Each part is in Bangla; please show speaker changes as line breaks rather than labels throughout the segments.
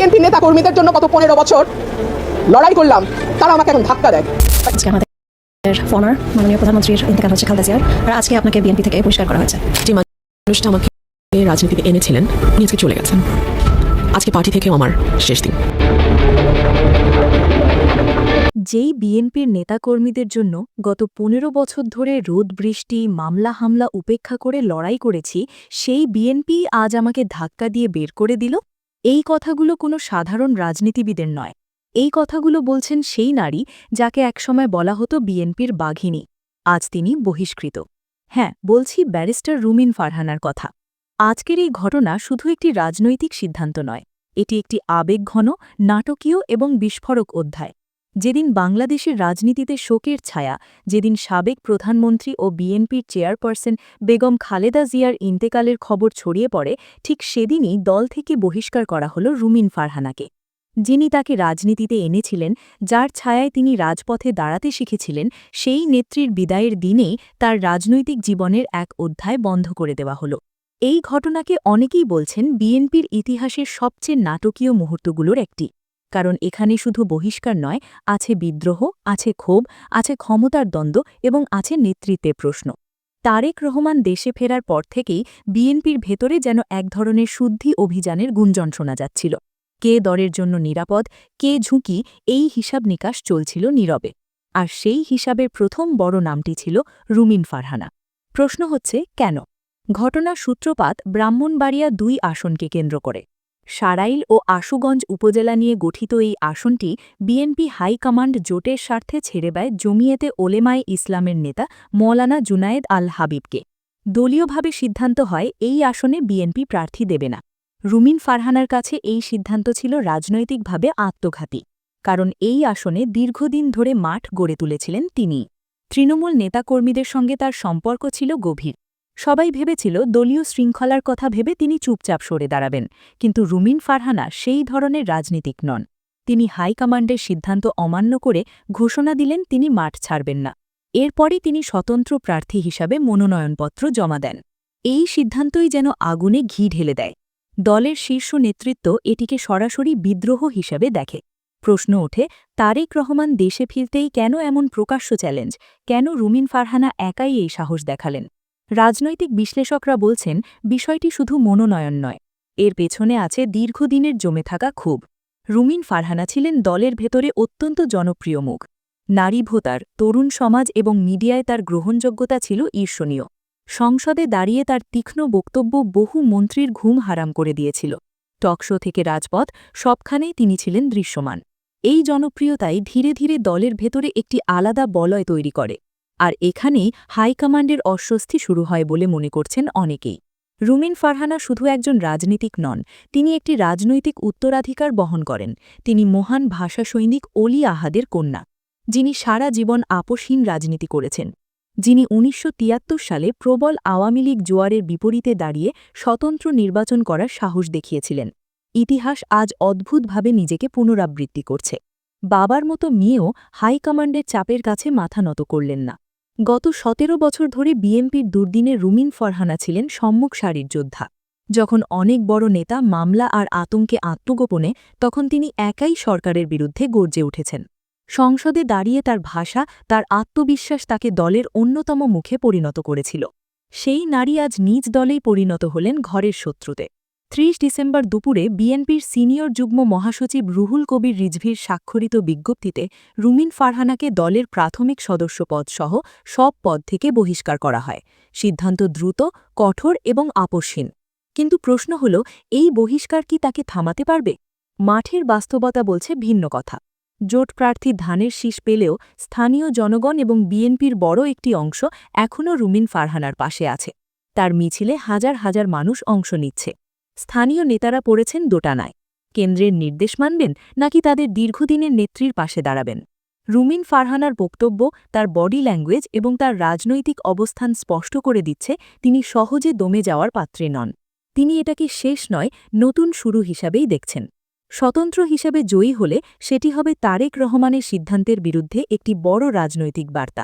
বিএনপি নেতা কর্মীদের জন্য গত পনেরো বছর লড়াই করলাম তারা আমাকে এখন ধাক্কা দেয়
ফনার মাননীয় প্রধানমন্ত্রীর ইন্তেকাল হচ্ছে খালদা আর আজকে আপনাকে বিএনপি থেকে পরিষ্কার করা হয়েছে
যে মানুষটা আমাকে রাজনীতিতে এনেছিলেন উনি আজকে চলে গেছেন আজকে পার্টি থেকেও আমার শেষ দিন
যেই বিএনপির নেতাকর্মীদের জন্য গত পনেরো বছর ধরে রোদ বৃষ্টি মামলা হামলা উপেক্ষা করে লড়াই করেছি সেই বিএনপি আজ আমাকে ধাক্কা দিয়ে বের করে দিল এই কথাগুলো কোনো সাধারণ রাজনীতিবিদের নয় এই কথাগুলো বলছেন সেই নারী যাকে একসময় বলা হতো বিএনপির বাঘিনী আজ তিনি বহিষ্কৃত হ্যাঁ বলছি ব্যারিস্টার রুমিন ফারহানার কথা আজকের এই ঘটনা শুধু একটি রাজনৈতিক সিদ্ধান্ত নয় এটি একটি আবেগঘন নাটকীয় এবং বিস্ফোরক অধ্যায় যেদিন বাংলাদেশের রাজনীতিতে শোকের ছায়া যেদিন সাবেক প্রধানমন্ত্রী ও বিএনপির চেয়ারপারসন বেগম খালেদা জিয়ার ইন্তেকালের খবর ছড়িয়ে পড়ে ঠিক সেদিনই দল থেকে বহিষ্কার করা হল রুমিন ফারহানাকে যিনি তাকে রাজনীতিতে এনেছিলেন যার ছায়ায় তিনি রাজপথে দাঁড়াতে শিখেছিলেন সেই নেত্রীর বিদায়ের দিনেই তার রাজনৈতিক জীবনের এক অধ্যায় বন্ধ করে দেওয়া হল এই ঘটনাকে অনেকেই বলছেন বিএনপির ইতিহাসের সবচেয়ে নাটকীয় মুহূর্তগুলোর একটি কারণ এখানে শুধু বহিষ্কার নয় আছে বিদ্রোহ আছে ক্ষোভ আছে ক্ষমতার দ্বন্দ্ব এবং আছে নেতৃত্বে প্রশ্ন তারেক রহমান দেশে ফেরার পর থেকেই বিএনপির ভেতরে যেন এক ধরনের শুদ্ধি অভিযানের গুঞ্জন শোনা যাচ্ছিল কে দরের জন্য নিরাপদ কে ঝুঁকি এই হিসাব নিকাশ চলছিল নীরবে আর সেই হিসাবের প্রথম বড় নামটি ছিল রুমিন ফারহানা প্রশ্ন হচ্ছে কেন ঘটনার সূত্রপাত ব্রাহ্মণবাড়িয়া দুই আসনকে কেন্দ্র করে সারাইল ও আশুগঞ্জ উপজেলা নিয়ে গঠিত এই আসনটি বিএনপি হাইকমান্ড জোটের স্বার্থে ছেড়ে দেয় জমিয়েতে ওলেমায় ইসলামের নেতা মৌলানা জুনায়েদ আল হাবিবকে দলীয়ভাবে সিদ্ধান্ত হয় এই আসনে বিএনপি প্রার্থী দেবে না রুমিন ফারহানার কাছে এই সিদ্ধান্ত ছিল রাজনৈতিকভাবে আত্মঘাতী কারণ এই আসনে দীর্ঘদিন ধরে মাঠ গড়ে তুলেছিলেন তিনি তৃণমূল নেতাকর্মীদের সঙ্গে তার সম্পর্ক ছিল গভীর সবাই ভেবেছিল দলীয় শৃঙ্খলার কথা ভেবে তিনি চুপচাপ সরে দাঁড়াবেন কিন্তু রুমিন ফারহানা সেই ধরনের রাজনীতিক নন তিনি হাইকমান্ডের সিদ্ধান্ত অমান্য করে ঘোষণা দিলেন তিনি মাঠ ছাড়বেন না এরপরই তিনি স্বতন্ত্র প্রার্থী হিসাবে মনোনয়নপত্র জমা দেন এই সিদ্ধান্তই যেন আগুনে ঘি ঢেলে দেয় দলের শীর্ষ নেতৃত্ব এটিকে সরাসরি বিদ্রোহ হিসাবে দেখে প্রশ্ন ওঠে তারেক রহমান দেশে ফিরতেই কেন এমন প্রকাশ্য চ্যালেঞ্জ কেন রুমিন ফারহানা একাই এই সাহস দেখালেন রাজনৈতিক বিশ্লেষকরা বলছেন বিষয়টি শুধু মনোনয়ন নয় এর পেছনে আছে দীর্ঘদিনের জমে থাকা ক্ষোভ রুমিন ফারহানা ছিলেন দলের ভেতরে অত্যন্ত জনপ্রিয় মুখ নারী ভোতার তরুণ সমাজ এবং মিডিয়ায় তার গ্রহণযোগ্যতা ছিল ঈর্ষণীয় সংসদে দাঁড়িয়ে তার তীক্ষ্ণ বক্তব্য বহু মন্ত্রীর ঘুম হারাম করে দিয়েছিল টকশো থেকে রাজপথ সবখানেই তিনি ছিলেন দৃশ্যমান এই জনপ্রিয়তাই ধীরে ধীরে দলের ভেতরে একটি আলাদা বলয় তৈরি করে আর এখানেই হাইকমান্ডের অস্বস্তি শুরু হয় বলে মনে করছেন অনেকেই রুমিন ফারহানা শুধু একজন রাজনীতিক নন তিনি একটি রাজনৈতিক উত্তরাধিকার বহন করেন তিনি মহান ভাষা সৈনিক অলি আহাদের কন্যা যিনি সারা জীবন আপোষহীন রাজনীতি করেছেন যিনি উনিশশো সালে প্রবল আওয়ামী লীগ জোয়ারের বিপরীতে দাঁড়িয়ে স্বতন্ত্র নির্বাচন করার সাহস দেখিয়েছিলেন ইতিহাস আজ অদ্ভুতভাবে নিজেকে পুনরাবৃত্তি করছে বাবার মতো মেয়েও হাইকমান্ডের চাপের কাছে মাথা নত করলেন না গত সতেরো বছর ধরে বিএনপির দুর্দিনে রুমিন ফরহানা ছিলেন সম্মুখ সারির যোদ্ধা যখন অনেক বড় নেতা মামলা আর আতঙ্কে আত্মগোপনে তখন তিনি একাই সরকারের বিরুদ্ধে গর্জে উঠেছেন সংসদে দাঁড়িয়ে তার ভাষা তার আত্মবিশ্বাস তাকে দলের অন্যতম মুখে পরিণত করেছিল সেই নারী আজ নিজ দলেই পরিণত হলেন ঘরের শত্রুতে ত্রিশ ডিসেম্বর দুপুরে বিএনপির সিনিয়র যুগ্ম মহাসচিব রুহুল কবির রিজভির স্বাক্ষরিত বিজ্ঞপ্তিতে রুমিন ফারহানাকে দলের প্রাথমিক সদস্য পদসহ সব পদ থেকে বহিষ্কার করা হয় সিদ্ধান্ত দ্রুত কঠোর এবং আপসীন কিন্তু প্রশ্ন হল এই বহিষ্কার কি তাকে থামাতে পারবে মাঠের বাস্তবতা বলছে ভিন্ন কথা জোট প্রার্থী ধানের শীষ পেলেও স্থানীয় জনগণ এবং বিএনপির বড় একটি অংশ এখনও রুমিন ফারহানার পাশে আছে তার মিছিলে হাজার হাজার মানুষ অংশ নিচ্ছে স্থানীয় নেতারা পড়েছেন দোটানায় কেন্দ্রের নির্দেশ মানবেন নাকি তাদের দীর্ঘদিনের নেত্রীর পাশে দাঁড়াবেন রুমিন ফারহানার বক্তব্য তার বডি ল্যাঙ্গুয়েজ এবং তার রাজনৈতিক অবস্থান স্পষ্ট করে দিচ্ছে তিনি সহজে দমে যাওয়ার পাত্রে নন তিনি এটাকে শেষ নয় নতুন শুরু হিসাবেই দেখছেন স্বতন্ত্র হিসাবে জয়ী হলে সেটি হবে তারেক রহমানের সিদ্ধান্তের বিরুদ্ধে একটি বড় রাজনৈতিক বার্তা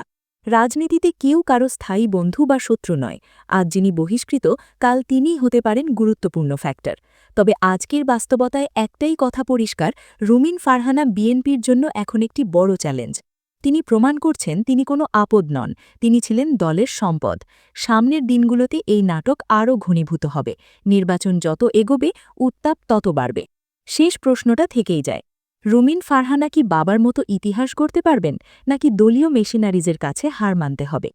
রাজনীতিতে কেউ কারো স্থায়ী বন্ধু বা শত্রু নয় আজ যিনি বহিষ্কৃত কাল তিনিই হতে পারেন গুরুত্বপূর্ণ ফ্যাক্টর তবে আজকের বাস্তবতায় একটাই কথা পরিষ্কার রুমিন ফারহানা বিএনপির জন্য এখন একটি বড় চ্যালেঞ্জ তিনি প্রমাণ করছেন তিনি কোনো আপদ নন তিনি ছিলেন দলের সম্পদ সামনের দিনগুলোতে এই নাটক আরও ঘনীভূত হবে নির্বাচন যত এগোবে উত্তাপ তত বাড়বে শেষ প্রশ্নটা থেকেই যায় রুমিন ফারহানা কি বাবার মতো ইতিহাস গড়তে পারবেন নাকি দলীয় মেশিনারিজের কাছে হার মানতে হবে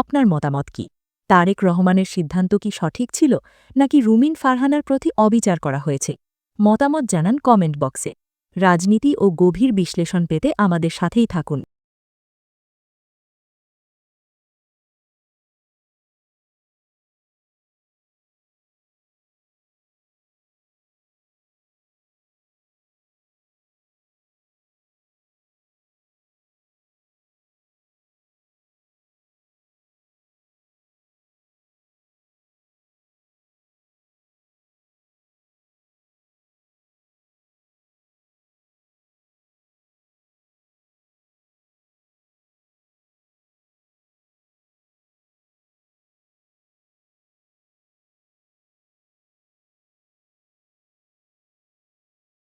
আপনার মতামত কি তারেক রহমানের সিদ্ধান্ত কি সঠিক ছিল নাকি রুমিন ফারহানার প্রতি অবিচার করা হয়েছে মতামত জানান কমেন্ট বক্সে রাজনীতি ও গভীর বিশ্লেষণ পেতে আমাদের সাথেই থাকুন